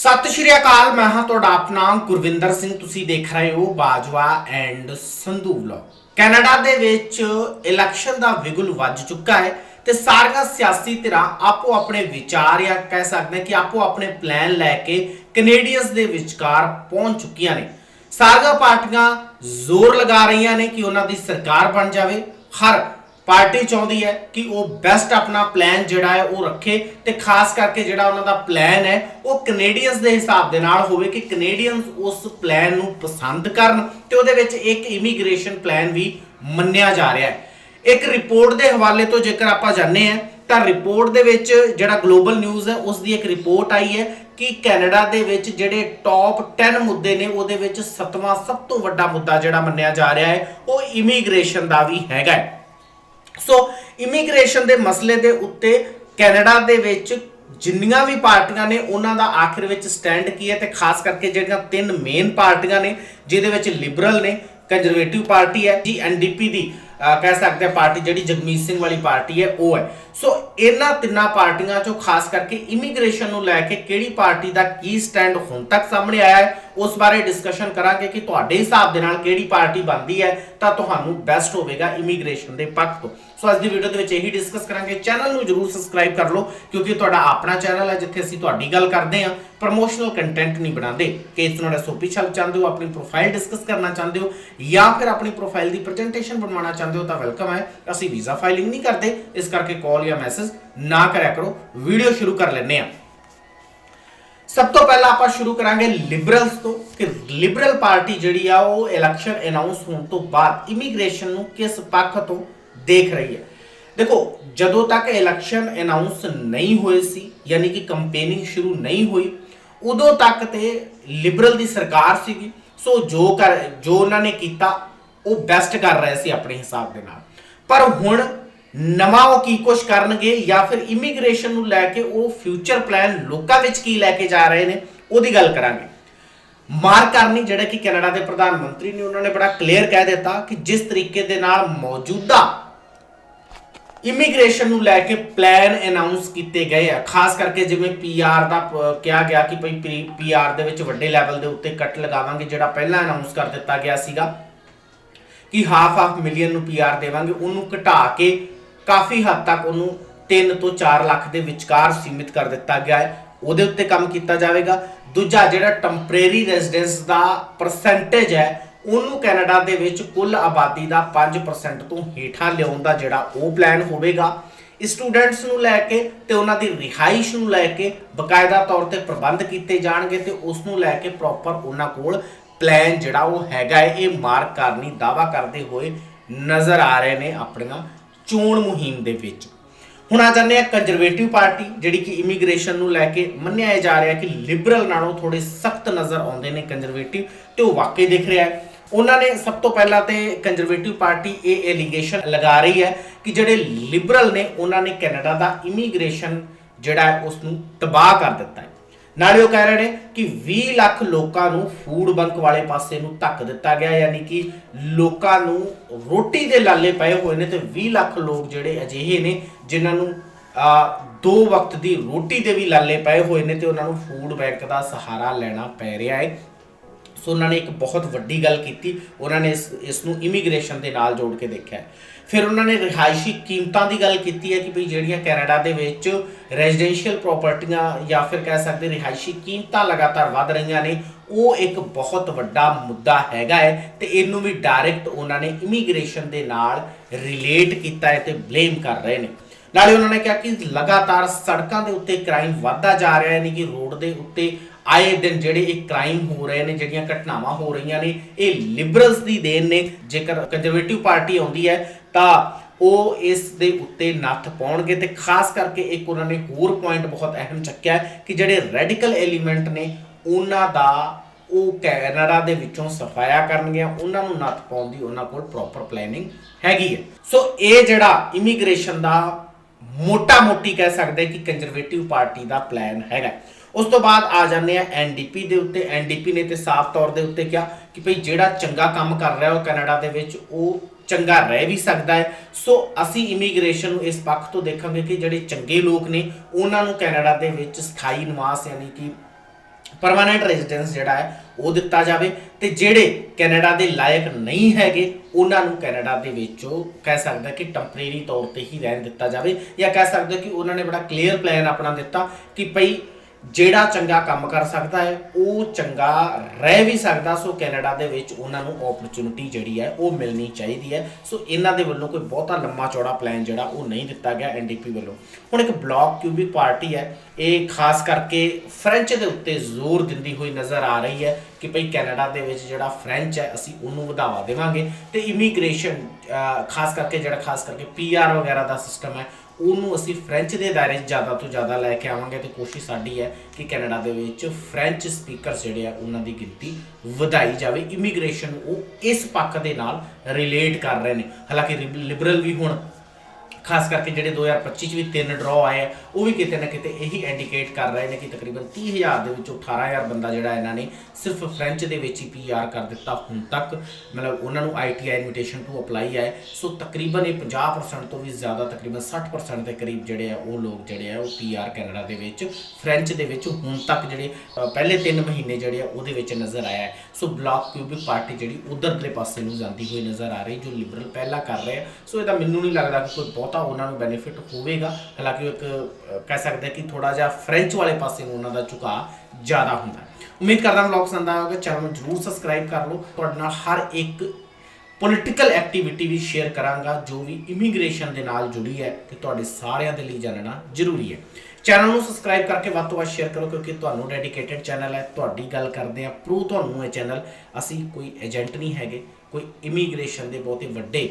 ਸਤਿ ਸ਼੍ਰੀ ਅਕਾਲ, ਮੈਂ ਹਾਂ ਤੁਹਾਡਾ ਆਪਣਾ ਗੁਰਵਿੰਦਰ ਸਿੰਘ। ਤੁਸੀਂ ਦੇਖ ਰਹੇ ਹੋ Bajwa and Sandhu vlog Canada ਦੇ ਵਿੱਚ ਇਲੈਕਸ਼ਨ ਦਾ ਵਿਗੁਲ ਵੱਜ ਚੁੱਕਾ ਹੈ ਤੇ ਸਾਰੀਆਂ ਸਿਆਸੀ ਧਿਰਾਂ ਆਪੋ ਆਪਣੇ ਵਿਚਾਰ ਜਾਂ ਕਹਿ ਸਕਦੇ ਹਾਂ ਕਿ ਆਪੋ ਆਪਣੇ ਪਲਾਨ ਲੈ ਕੇ ਕੈਨੇਡੀਅਨਸ ਦੇ ਵਿਚਕਾਰ ਪਹੁੰਚ ਚੁੱਕੀਆਂ ਨੇ। ਸਾਰੀਆਂ ਪਾਰਟੀਆਂ ਜ਼ੋਰ ਲਗਾ ਰਹੀਆਂ ਨੇ ਕਿ ਉਹਨਾਂ ਦੀ ਸਰਕਾਰ ਬਣ ਜਾਵੇ। ਹਰ ਪਾਰਟੀ ਚਾਹੁੰਦੀ ਹੈ ਕਿ ਉਹ ਬੈਸਟ ਆਪਣਾ ਪਲਾਨ ਜਿਹੜਾ ਹੈ ਉਹ ਰੱਖੇ ਤੇ ਖਾਸ ਕਰਕੇ ਜਿਹੜਾ ਉਹਨਾਂ ਦਾ ਪਲਾਨ ਹੈ, ਉਹ ਕੈਨੇਡੀਅਨਸ ਦੇ ਹਿਸਾਬ ਦੇ ਨਾਲ ਹੋਵੇ ਕਿ ਕੈਨੇਡੀਅਨਸ ਉਸ ਪਲਾਨ ਨੂੰ ਪਸੰਦ ਕਰਨ ਤੇ ਉਹਦੇ ਵਿੱਚ ਇੱਕ ਇਮੀਗ੍ਰੇਸ਼ਨ ਪਲਾਨ ਵੀ ਮੰਨਿਆ ਜਾ ਰਿਹਾ ਹੈ। ਇੱਕ ਰਿਪੋਰਟ ਦੇ ਹਵਾਲੇ ਤੋਂ ਜੇਕਰ ਆਪਾਂ ਜਾਣਦੇ ਹਾਂ, ਤਾਂ ਰਿਪੋਰਟ ਦੇ ਵਿੱਚ ਜਿਹੜਾ ਗਲੋਬਲ ਨਿਊਜ਼ ਹੈ, ਉਸ ਦੀ ਇੱਕ ਰਿਪੋਰਟ ਆਈ ਹੈ ਕਿ ਕੈਨੇਡਾ ਦੇ ਵਿੱਚ ਜਿਹੜੇ ਟੌਪ 10 ਮੁੱਦੇ ਨੇ, ਉਹਦੇ ਵਿੱਚ ਸੱਤਵਾਂ ਸਭ ਤੋਂ ਵੱਡਾ ਮੁੱਦਾ ਜਿਹੜਾ ਮੰਨਿਆ ਜਾ ਰਿਹਾ ਹੈ, ਉਹ ਇਮੀਗ੍ਰੇਸ਼ਨ ਦਾ ਵੀ ਹੈਗਾ ਹੈ। ਸੋ ਇਮੀਗ੍ਰੇਸ਼ਨ ਦੇ ਮਸਲੇ ਦੇ ਉੱਤੇ ਕੈਨੇਡਾ ਦੇ ਵਿੱਚ ਜਿੰਨੀਆਂ ਵੀ ਪਾਰਟੀਆਂ ਨੇ, ਉਹਨਾਂ ਦਾ ਆਖਿਰ ਵਿੱਚ ਸਟੈਂਡ ਕੀ ਹੈ ਤੇ ਖਾਸ ਕਰਕੇ ਜਿਹੜੀਆਂ ਤਿੰਨ ਮੇਨ ਪਾਰਟੀਆਂ ਨੇ, ਜਿਹਦੇ ਵਿੱਚ ਲਿਬਰਲ ਨੇ ਕੰਜ਼ਰਵੇਟਿਵ ਪਾਰਟੀ ਹੈ, ਜੀ ਐਨਡੀਪੀ ਦੀ ਕਹਿ ਸਕਦੇ ਆ ਪਾਰਟੀ ਜਿਹੜੀ ਜਗਮੀਤ ਸਿੰਘ ਵਾਲੀ ਪਾਰਟੀ ਹੈ, ਉਹ ਹੈ। ਸੋ ਇਹਨਾਂ ਤਿੰਨਾਂ ਪਾਰਟੀਆਂ ਚੋਂ ਖਾਸ ਕਰਕੇ ਇਮੀਗ੍ਰੇਸ਼ਨ ਨੂੰ ਲੈ ਕੇ ਕਿਹੜੀ ਪਾਰਟੀ ਦਾ ਕੀ ਸਟੈਂਡ ਹੁਣ ਤੱਕ ਸਾਹਮਣੇ ਆਇਆ ਹੈ, ਉਸ ਬਾਰੇ ਡਿਸਕਸ਼ਨ ਕਰਾਂਗੇ ਕਿ ਤੁਹਾਡੇ ਹਿਸਾਬ ਦੇ ਨਾਲ ਕਿਹੜੀ ਪਾਰਟੀ ਬਣਦੀ ਹੈ, ਤਾਂ ਤੁਹਾਨੂੰ ਬੈਸਟ ਹੋਵੇਗਾ ਇਮੀਗ੍ਰੇਸ਼ਨ ਦੇ ਪੱਖ ਤੋਂ। ਸੋ ਅੱਜ ਦੀ ਵੀਡੀਓ ਦੇ ਵਿੱਚ ਇਹੀ ਡਿਸਕਸ ਕਰਾਂਗੇ। ਚੈਨਲ ਨੂੰ ਜਰੂਰ ਸਬਸਕ੍ਰਾਈਬ ਕਰ ਲਓ, ਕਿਉਂਕਿ ਤੁਹਾਡਾ ਆਪਣਾ ਚੈਨਲ ਹੈ, ਜਿੱਥੇ ਅਸੀਂ ਤੁਹਾਡੀ ਗੱਲ ਕਰਦੇ ਹਾਂ। ਪ੍ਰੋਮੋਸ਼ਨਲ ਕੰਟੈਂਟ ਨਹੀਂ ਬਣਾਉਂਦੇ, ਕਿ ਇਸ ਨੂੰ ਸੋਪੀ ਛਲ ਚਾਹੁੰਦੇ ਹੋ, ਆਪਣੀ ਪ੍ਰੋਫਾਈਲ ਡਿਸਕਸ ਕਰਨਾ ਚਾਹੁੰਦੇ ਹੋ, ਜਾਂ ਫਿਰ ਆਪਣੀ ਪ੍ਰੋਫਾਈਲ ਦੀ ਪ੍ਰੈਜੈਂਟੇਸ਼ਨ ਬਣਵਾਉਣਾ ਚਾਹੁੰਦੇ ਹੋ, ਤਾਂ ਵੈਲਕਮ ਹੈ। ਅਸੀਂ ਵੀਜ਼ਾ ਫਾਈਲਿੰਗ ਨਹੀਂ ਕਰਦੇ, ਇਸ ਕਰਕੇ ਕਾਲ ਜਾਂ ਮੈਸੇਜ ਨਾ ਕਰਿਆ ਕਰੋ, ਵੀਡੀਓ ਸ਼ੁਰੂ ਕਰ ਲੈਂਦੇ ਹਾਂ। ਸਭ ਤੋਂ ਪਹਿਲਾਂ ਆਪਾਂ ਸ਼ੁਰੂ ਕਰਾਂਗੇ ਲਿਬਰਲਸ ਤੋਂ, ਕਿ ਲਿਬਰਲ ਪਾਰਟੀ ਜਿਹੜੀ ਆ ਉਹ ਇਲੈਕਸ਼ਨ ਅਨਾਉਂਸ ਹੋਣ ਤੋਂ ਬਾਅਦ ਇਮੀਗ੍ਰੇਸ਼ਨ ਨੂੰ ਕਿਸ ਪੱਖ ਤੋਂ ਦੇਖ ਰਹੀ ਹੈ। ਦੇਖੋ, ਜਦੋਂ ਤੱਕ ਇਲੈਕਸ਼ਨ ਅਨਾਉਂਸ ਨਹੀਂ ਹੋਏ ਸੀ, ਯਾਨੀ ਕਿ ਕੰਪੇਨਿੰਗ ਸ਼ੁਰੂ ਨਹੀਂ ਹੋਈ, ਉਦੋਂ ਤੱਕ ਤੇ ਲਿਬਰਲ ਦੀ ਸਰਕਾਰ ਸੀਗੀ। ਸੋ ਜੋ ਕਰ, ਜੋ ਉਹਨਾਂ ਨੇ ਕੀਤਾ, ਉਹ ਬੈਸਟ ਕਰ ਰਹੇ ਸੀ ਆਪਣੇ ਹਿਸਾਬ ਦੇ ਨਾਲ। ਪਰ ਹੁਣ ਨਵਾਂ ਉਹ ਕੀ ਕੁਛ ਕਰਨਗੇ ਜਾਂ ਫਿਰ ਇਮੀਗ੍ਰੇਸ਼ਨ ਨੂੰ ਲੈ ਕੇ ਉਹ ਫਿਊਚਰ ਪਲਾਨ ਲੋਕਾਂ ਵਿੱਚ ਕੀ ਲੈ ਕੇ ਜਾ ਰਹੇ ਨੇ, ਉਹਦੀ ਗੱਲ ਕਰਾਂਗੇ। ਮਾਰ ਕਰਨੀ ਜਿਹੜਾ ਕਿ ਕੈਨੇਡਾ ਦੇ ਪ੍ਰਧਾਨ ਮੰਤਰੀ ਨੇ ਉਹਨਾਂ ਨੇ ਬੜਾ ਕਲੀਅਰ ਕਹਿ ਦਿੱਤਾ ਕਿ ਜਿਸ ਤਰੀਕੇ ਦੇ ਨਾਲ ਮੌਜੂਦਾ ਇਮੀਗ੍ਰੇਸ਼ਨ ਨੂੰ ਲੈ ਕੇ ਪਲਾਨ ਅਨਾਉਂਸ ਕੀਤੇ ਗਏ ਆ, ਖਾਸ ਕਰਕੇ ਜਿਵੇਂ ਪੀਆਰ ਦਾ ਕਿਹਾ ਗਿਆ ਕਿ ਭਈ ਪੀਆਰ ਦੇ ਵਿੱਚ ਵੱਡੇ ਲੈਵਲ ਦੇ ਉੱਤੇ ਕੱਟ ਲਗਾਵਾਂਗੇ, ਜਿਹੜਾ ਪਹਿਲਾਂ ਅਨਾਉਂਸ ਕਰ ਦਿੱਤਾ ਗਿਆ ਸੀਗਾ ਕਿ ਹਾਫ ਹਾਫ ਮਿਲੀਅਨ ਨੂੰ ਪੀਆਰ ਦੇਵਾਂਗੇ, ਉਹਨੂੰ ਘਟਾ ਕੇ ਕਾਫੀ ਹੱਦ ਤੱਕ ਉਹਨੂੰ 3 ਤੋਂ 4 ਲੱਖ ਦੇ ਵਿਚਕਾਰ ਸੀਮਿਤ ਕਰ ਦਿੱਤਾ ਗਿਆ ਹੈ। ਉਹਦੇ ਉੱਤੇ ਕੰਮ ਕੀਤਾ ਜਾਵੇਗਾ। ਦੂਜਾ ਜਿਹੜਾ ਟੈਂਪਰੇਰੀ ਰੈਜ਼ੀਡੈਂਸ ਦਾ ਪਰਸੈਂਟੇਜ ਹੈ, ਉਹਨੂੰ ਕੈਨੇਡਾ ਦੇ ਵਿੱਚ ਕੁੱਲ ਆਬਾਦੀ ਦਾ 5% ਤੋਂ ਹੇਠਾਂ ਲਿਆਉਣ ਦਾ ਜਿਹੜਾ ਉਹ ਪਲਾਨ ਹੋਵੇਗਾ। ਸਟੂਡੈਂਟਸ ਨੂੰ ਲੈ ਕੇ ਤੇ ਉਹਨਾਂ ਦੀ ਰਿਹਾਇਸ਼ ਨੂੰ ਲੈ ਕੇ ਬਕਾਇਦਾ ਤੌਰ ਤੇ ਪ੍ਰਬੰਧ ਕੀਤੇ ਜਾਣਗੇ ਤੇ ਉਸ ਨੂੰ ਲੈ ਕੇ ਪ੍ਰੋਪਰ ਉਹਨਾਂ ਕੋਲ ਪਲਾਨ ਜਿਹੜਾ ਉਹ ਹੈਗਾ ਹੈ, ਇਹ ਮਾਰਕ ਕਰਨੀ ਦਾਵਾ ਕਰਦੇ ਹੋਏ ਨਜ਼ਰ ਆ ਰਹੇ ਨੇ ਆਪਣੀਆਂ ਚੋਣ ਮੁਹਿੰਮ ਦੇ ਵਿੱਚ। ਹੁਣ ਆ ਜਾਂਦੇ ਆ ਕੰਜ਼ਰਵੇਟਿਵ ਪਾਰਟੀ ਜਿਹੜੀ ਕਿ ਇਮੀਗ੍ਰੇਸ਼ਨ ਨੂੰ ਲੈ ਕੇ ਮੰਨਿਆ ਜਾ ਰਿਹਾ ਕਿ ਲਿਬਰਲ ਨਾਲੋਂ ਥੋੜੇ ਸਖਤ ਨਜ਼ਰ ਆਉਂਦੇ ਨੇ ਕੰਜ਼ਰਵੇਟਿਵ ਤੇ ਉਹ ਵਾਕਈ ਦਿਖ ਰਿਹਾ ਹੈ। ਉਹਨਾਂ ਨੇ ਸਭ ਤੋਂ ਪਹਿਲਾਂ ਤੇ ਕੰਜ਼ਰਵੇਟਿਵ ਪਾਰਟੀ ਇਹ ਐਲੀਗੇਸ਼ਨ ਲਗਾ ਰਹੀ ਹੈ ਕਿ ਜਿਹੜੇ ਲਿਬਰਲ ਨੇ, ਉਹਨਾਂ ਨੇ ਕੈਨੇਡਾ ਦਾ ਇਮੀਗ੍ਰੇਸ਼ਨ ਜਿਹੜਾ ਉਸ ਨੂੰ ਤਬਾਹ ਕਰ ਦਿੱਤਾ ਹੈ। ਨਾਲੇ ਉਹ ਕਹਿ ਰਹੇ ਨੇ ਕਿ 20 ਲੱਖ ਲੋਕਾਂ ਨੂੰ ਫੂਡ ਬੈਂਕ ਵਾਲੇ ਪਾਸੇ ਨੂੰ ਧੱਕ ਦਿੱਤਾ ਗਿਆ ਯਾਨੀ ਕਿ ਲੋਕਾਂ ਨੂੰ ਰੋਟੀ ਦੇ ਲਾਲੇ ਪਏ ਹੋਏ ਨੇ ਤੇ 20 ਲੱਖ ਲੋਕ ਜਿਹੜੇ ਅਜਿਹੇ ਨੇ ਜਿਨ੍ਹਾਂ ਨੂੰ ਆ, ਦੋ ਵਕਤ ਦੀ ਰੋਟੀ ਦੇ ਵੀ ਲਾਲੇ ਪਏ ਹੋਏ ਨੇ ਤੇ ਉਹਨਾਂ ਨੂੰ ਫੂਡ ਬੈਂਕ ਦਾ ਸਹਾਰਾ ਲੈਣਾ ਪੈ ਰਿਹਾ ਹੈ। ਸੋ ਉਹਨਾਂ ਨੇ ਇੱਕ ਬਹੁਤ ਵੱਡੀ ਗੱਲ ਕੀਤੀ, ਉਹਨਾਂ ਨੇ ਇਸ ਇਸ ਨੂੰ ਇਮੀਗ੍ਰੇਸ਼ਨ ਦੇ ਨਾਲ ਜੋੜ ਕੇ ਦੇਖਿਆ ਫਿਰ ਉਹਨਾਂ ਨੇ ਰਿਹਾਇਸ਼ੀ ਕੀਮਤਾਂ ਦੀ ਗੱਲ ਕੀਤੀ ਹੈ ਕਿ ਭਈ ਜਿਹੜੀਆਂ ਕੈਨੇਡਾ ਦੇ ਵਿੱਚ ਰੈਜ਼ੀਡੈਂਸ਼ੀਅਲ ਪ੍ਰਾਪਰਟੀਆਂ ਜਾਂ ਫਿਰ ਕਹਿ ਸਕਦੇ ਰਿਹਾਇਸ਼ੀ ਕੀਮਤਾਂ ਲਗਾਤਾਰ ਵਧ ਰਹੀਆਂ ਨੇ, ਉਹ ਇੱਕ ਬਹੁਤ ਵੱਡਾ ਮੁੱਦਾ ਹੈਗਾ ਹੈ ਤੇ ਇਹਨੂੰ ਵੀ ਡਾਇਰੈਕਟ ਉਹਨਾਂ ਨੇ ਇਮੀਗ੍ਰੇਸ਼ਨ ਦੇ ਨਾਲ ਰਿਲੇਟ ਕੀਤਾ ਹੈ ਤੇ ਬਲੇਮ ਕਰ ਰਹੇ ਨੇ। ਨਾਲੇ ਉਹਨਾਂ ਨੇ ਕਿਹਾ ਕਿ ਲਗਾਤਾਰ ਸੜਕਾਂ ਦੇ ਉੱਤੇ ਕ੍ਰਾਈਮ ਵੱਧਦਾ ਜਾ ਰਿਹਾ ਹੈ, ਯਾਨੀ ਕਿ ਰੋਡ ਦੇ ਉੱਤੇ ਆਏ ਦਿਨ ਜਿਹੜੇ ਇਹ ਕ੍ਰਾਈਮ ਹੋ ਰਹੇ ਨੇ, ਜਿਹੜੀਆਂ ਘਟਨਾਵਾਂ ਹੋ ਰਹੀਆਂ ਨੇ, ਇਹ ਲਿਬਰਲਸ ਦੀ ਦੇਣ ਨੇ। ਜੇਕਰ ਕੰਜ਼ਰਵੇਟਿਵ ਪਾਰਟੀ ਆਉਂਦੀ ਹੈ, ਤਾਂ ਉਹ ਇਸ ਦੇ ਉੱਤੇ ਨੱਥ ਪਾਉਣਗੇ ਤੇ ਖਾਸ ਕਰਕੇ ਇੱਕ ਉਹਨਾਂ ਨੇ ਹੋਰ ਪੁਆਇੰਟ ਬਹੁਤ ਅਹਿਮ ਚੱਕਿਆ ਕਿ ਜਿਹੜੇ ਰੈਡੀਕਲ ਐਲੀਮੈਂਟ ਨੇ, ਉਹਨਾਂ ਦਾ ਉਹ ਕੈਨੇਡਾ ਦੇ ਵਿੱਚੋਂ ਸਫਾਇਆ ਕਰਨਗੇ ਉਹਨਾਂ ਨੂੰ ਨੱਥ ਪਾਉਣ ਦੀ ਉਹਨਾਂ ਕੋਲ ਪ੍ਰੋਪਰ ਪਲੈਨਿੰਗ ਹੈਗੀ ਹੈ। ਸੋ ਇਹ ਜਿਹੜਾ ਇਮੀਗ੍ਰੇਸ਼ਨ ਦਾ ਮੋਟਾ ਮੋਟੀ ਕਹਿ ਸਕਦੇ ਕਿ ਕੰਜ਼ਰਵੇਟਿਵ ਪਾਰਟੀ ਦਾ ਪਲਾਨ ਹੈਗਾ। ਉਸ ਤੋਂ ਬਾਅਦ ਆ ਜਾਂਦੇ ਆ ਐਨਡੀਪੀ ਦੇ ਉੱਤੇ। ਐਨਡੀਪੀ ਨੇ ਤੇ ਸਾਫ਼ ਤੌਰ ਦੇ ਉੱਤੇ ਕਿਹਾ ਕਿ ਭਈ ਜਿਹੜਾ ਚੰਗਾ ਕੰਮ ਕਰ ਰਿਹਾ ਉਹ ਕੈਨੇਡਾ ਦੇ ਵਿੱਚ ਉਹ ਚੰਗਾ ਰਹਿ ਵੀ ਸਕਦਾ ਹੈ। ਸੋ ਅਸੀਂ ਇਮੀਗ੍ਰੇਸ਼ਨ ਨੂੰ ਇਸ ਪੱਖ ਤੋਂ ਦੇਖਾਂਗੇ ਕਿ ਜਿਹੜੇ ਚੰਗੇ ਲੋਕ ਨੇ, ਉਹਨਾਂ ਨੂੰ ਕੈਨੇਡਾ ਦੇ ਵਿੱਚ ਸਥਾਈ ਨਿਵਾਸ ਯਾਨੀ ਕਿ ਪਰਮਾਨੈਂਟ ਰੈਜ਼ੀਡੈਂਸ ਜਿਹੜਾ ਹੈ, ਉਹ ਦਿੱਤਾ ਜਾਵੇ ਤੇ ਜਿਹੜੇ ਕੈਨੇਡਾ ਦੇ ਲਾਇਕ ਨਹੀਂ ਹੈਗੇ, ਉਹਨਾਂ ਨੂੰ ਕੈਨੇਡਾ ਦੇ ਵਿੱਚੋਂ ਕਹਿ ਸਕਦਾ ਕਿ ਟੈਂਪਰੇਰੀ ਤੌਰ ਤੇ ਹੀ ਰਹਿਣ ਦਿੱਤਾ ਜਾਵੇ ਜਾਂ ਕਹਿ ਸਕਦੇ ਕਿ ਉਹਨਾਂ ਨੇ ਬੜਾ ਕਲੀਅਰ ਪਲਾਨ ਆਪਣਾ ਦਿੱਤਾ ਕਿ ਭਈ ਜਿਹੜਾ ਚੰਗਾ ਕੰਮ ਕਰ ਸਕਦਾ ਹੈ, ਉਹ ਚੰਗਾ ਰਹਿ ਵੀ ਸਕਦਾ। ਸੋ ਕੈਨੇਡਾ ਦੇ ਵਿੱਚ ਉਹਨਾਂ ਨੂੰ ਓਪਰਚੁਨਿਟੀ ਜਿਹੜੀ ਹੈ, ਉਹ ਮਿਲਣੀ ਚਾਹੀਦੀ ਹੈ। ਸੋ ਇਹਨਾਂ ਦੇ ਵੱਲੋਂ ਕੋਈ ਬਹੁਤਾ ਲੰਮਾ ਚੌੜਾ ਪਲਾਨ ਜਿਹੜਾ, ਉਹ ਨਹੀਂ ਦਿੱਤਾ ਗਿਆ ਐਨਡੀਪੀ ਵੱਲੋਂ। ਹੁਣ ਇੱਕ ਬਲੌਕ ਕਿਊਬਿਕ ਪਾਰਟੀ ਹੈ, ਇਹ ਖਾਸ ਕਰਕੇ ਫ੍ਰੈਂਚ ਦੇ ਉੱਤੇ ਜ਼ੋਰ ਦਿੰਦੀ ਹੋਈ ਨਜ਼ਰ ਆ ਰਹੀ ਹੈ ਕਿ ਭਈ ਕੈਨੇਡਾ ਦੇ ਵਿੱਚ ਜਿਹੜਾ ਫ੍ਰੈਂਚ ਹੈ, ਅਸੀਂ ਉਹਨੂੰ ਵਧਾਵਾ ਦੇਵਾਂਗੇ। ਤੇ ਇਮੀਗ੍ਰੇਸ਼ਨ ਖਾਸ ਕਰਕੇ ਜਿਹੜਾ, ਖਾਸ ਕਰਕੇ ਪੀਆਰ ਵਗੈਰਾ ਦਾ ਸਿਸਟਮ ਹੈ ਉਹਨੂੰ ਅਸੀਂ ਫ੍ਰੈਂਚ ਦੇ ਦਾਇਰੇ 'ਚ ਜ਼ਿਆਦਾ ਤੋਂ ਜ਼ਿਆਦਾ ਲੈ ਕੇ ਆਵਾਂਗੇ ਤੇ ਕੋਸ਼ਿਸ਼ ਸਾਡੀ ਹੈ ਕਿ ਕੈਨੇਡਾ ਦੇ ਵਿੱਚ ਫ੍ਰੈਂਚ ਸਪੀਕਰ ਜਿਹੜੇ ਆ ਉਹਨਾਂ ਦੀ ਗਿਣਤੀ ਵਧਾਈ ਜਾਵੇ। ਇਮੀਗ੍ਰੇਸ਼ਨ ਉਹ ਇਸ ਪੱਖ ਦੇ ਨਾਲ ਰਿਲੇਟ ਕਰ ਰਹੇ ਨੇ। ਹਾਲਾਂਕਿ ਲਿਬਰਲ ਵੀ ਹੁਣ ਖਾਸ ਕਰਕੇ ਜਿਹੜੇ 2025 ਚ ਵੀ ਤਿੰਨ ਡਰਾਅ ਆਏ ਆ, ਉਹ ਵੀ ਕਿਤੇ ਨਾ ਕਿਤੇ ਇਹੀ ਇੰਡੀਕੇਟ ਕਰ ਰਹੇ ਨੇ ਕਿ ਤਕਰੀਬਨ 30000 ਦੇ ਵਿੱਚੋਂ 18000 ਬੰਦਾ ਜਿਹੜਾ ਇਹਨਾਂ ਨੇ ਸਿਰਫ ਫ੍ਰੈਂਚ ਦੇ ਵਿੱਚ ਹੀ ਪੀਆਰ ਕਰ ਦਿੱਤਾ ਹੁਣ ਤੱਕ। ਮਤਲਬ ਉਹਨਾਂ ਨੂੰ ਆਈਟੀਆਈ ਇਨਵੀਟੇਸ਼ਨ ਟੂ ਅਪਲਾਈ ਆਏ ਸੋ ਤਕਰੀਬਨ ਇਹ 50% ਤੋਂ ਵੀ ਜ਼ਿਆਦਾ, ਤਕਰੀਬਨ 60% ਦੇ ਕਰੀਬ ਜਿਹੜੇ ਆ ਉਹ ਲੋਕ ਜਿਹੜੇ ਆ ਉਹ ਪੀਆਰ ਕੈਨੇਡਾ ਦੇ ਵਿੱਚ ਫ੍ਰੈਂਚ ਦੇ ਵਿੱਚ ਹੁਣ ਤੱਕ ਜਿਹੜੇ ਪਹਿਲੇ 3 ਮਹੀਨੇ ਜਿਹੜੇ ਆ ਉਹਦੇ ਵਿੱਚ ਨਜ਼ਰ ਆਇਆ ਹੈ। ਸੋ ਬਲਾਕ ਕਿਊਬਿਕ ਪਾਰਟੀ ਜਿਹੜੀ ਉਧਰਲੇ ਪਾਸੇ ਨੂੰ ਜਾਂਦੀ ਹੋਈ ਨਜ਼ਰ ਆ ਰਹੀ, ਜੋ ਲਿਬਰਲ ਪਹਿਲਾਂ ਕਰ ਰਹੇ ਆ। ਸੋ ਇਹਦਾ ਮੈਨੂੰ ਨਹੀਂ ਲੱਗਦਾ ਕਿ ਕੋਈ ਬਹੁਤਾ ਉਹਨਾਂ ਨੂੰ ਬੈਨੀਫਿਟ ਹੋਵੇਗਾ। ਹਾਲਾਂਕਿ ਉਹ ਇੱਕ ਕਹਿ ਸਕਦੇ ਕਿ ਥੋੜਾ ਜਿਹਾ ਫ੍ਰੈਂਚ ਵਾਲੇ ਪਾਸੇ ਨੂੰ ਉਹਨਾਂ ਦਾ ਝੁਕਾਅ ਜ਼ਿਆਦਾ ਹੁੰਦਾ ਉਮੀਦ ਕਰਦਾ ਹਾਂ ਵਲੌਗ ਪਸੰਦ ਆਇਆ ਹੋਵੇਗਾ ਚੈਨਲ ਨੂੰ ਜਰੂਰ ਸਬਸਕ੍ਰਾਈਬ ਕਰ ਲਓ। ਤੁਹਾਡੇ ਨਾਲ ਹਰ ਇੱਕ ਪੋਲਿਟੀਕਲ ਐਕਟੀਵਿਟੀ ਵੀ ਸ਼ੇਅਰ ਕਰਾਂਗਾ, ਜੋ ਵੀ ਇਮੀਗ੍ਰੇਸ਼ਨ ਦੇ ਨਾਲ ਜੁੜੀ ਹੈ ਤੇ ਤੁਹਾਡੇ ਸਾਰਿਆਂ ਦੇ ਲਈ ਜਾਣਨਾ ਜ਼ਰੂਰੀ ਹੈ। ਚੈਨਲ ਨੂੰ ਸਬਸਕ੍ਰਾਈਬ ਕਰਕੇ ਵੱਧ ਤੋਂ ਵੱਧ ਸ਼ੇਅਰ ਕਰੋ, ਕਿਉਂਕਿ ਤੁਹਾਨੂੰ ਡੈਡੀਕੇਟਿਡ ਚੈਨਲ ਹੈ। ਤੁਹਾਡੀ ਗੱਲ ਕਰਦੇ ਆ ਪ੍ਰੋ ਤੁਹਾਨੂੰ ਇਹ ਚੈਨਲ ਅਸੀਂ ਕੋਈ ਏਜੰਟ ਨਹੀਂ ਹੈਗੇ, ਕੋਈ ਇਮੀਗ੍ਰੇਸ਼ਨ ਦੇ ਬਹੁਤੇ ਵੱਡੇ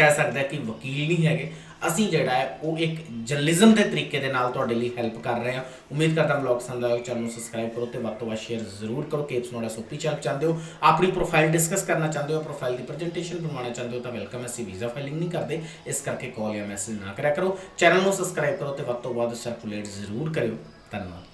ਕਹਿ ਸਕਦਾ ਕਿ ਵਕੀਲ ਨਹੀਂ ਹੈਗੇ। ਅਸੀਂ ਜਿਹੜਾ ਹੈ, ਉਹ ਇੱਕ ਜਰਨਲਿਜ਼ਮ ਦੇ ਤਰੀਕੇ ਦੇ ਨਾਲ ਤੁਹਾਡੇ ਲਈ ਹੈਲਪ ਕਰ ਰਹੇ ਹਾਂ। ਉਮੀਦ ਕਰਦਾ ਹਾਂ ਵਲੌਗ ਪਸੰਦ ਆਇਆ ਚੈਨਲ ਨੂੰ ਸਬਸਕ੍ਰਾਈਬ ਕਰੋ ਤੇ ਵੱਧ ਤੋਂ ਵੱਧ ਸ਼ੇਅਰ ਜ਼ਰੂਰ ਕਰੋ। ਕੇਪਸ ਨੋੜਾ ਸੋਪੀ ਚੱਲ ਚਾਹੁੰਦੇ ਹੋ। ਆਪਣੀ ਪ੍ਰੋਫਾਈਲ ਡਿਸਕਸ ਕਰਨਾ ਚਾਹੁੰਦੇ ਹੋ ਪ੍ਰੋਫਾਈਲ ਦੀ ਪ੍ਰੈਜੈਂਟੇਸ਼ਨ ਬਣਵਾਉਣਾ ਚਾਹੁੰਦੇ ਹੋ ਤਾਂ ਵੈਲਕਮ ਅਸੀਂ ਵੀਜ਼ਾ ਫਾਈਲਿੰਗ ਨਹੀਂ ਕਰਦੇ। ਇਸ ਕਰਕੇ ਕਾਲ ਜਾਂ ਮੈਸੇਜ ਨਾ ਕਰਿਆ ਕਰੋ। ਚੈਨਲ ਨੂੰ ਸਬਸਕ੍ਰਾਈਬ ਕਰੋ ਤੇ ਵੱਧ ਤੋਂ ਵੱਧ ਸਰਕੂਲੇਟ ਜ਼ਰੂਰ ਕਰਿਓ। ਧੰਨਵਾਦ।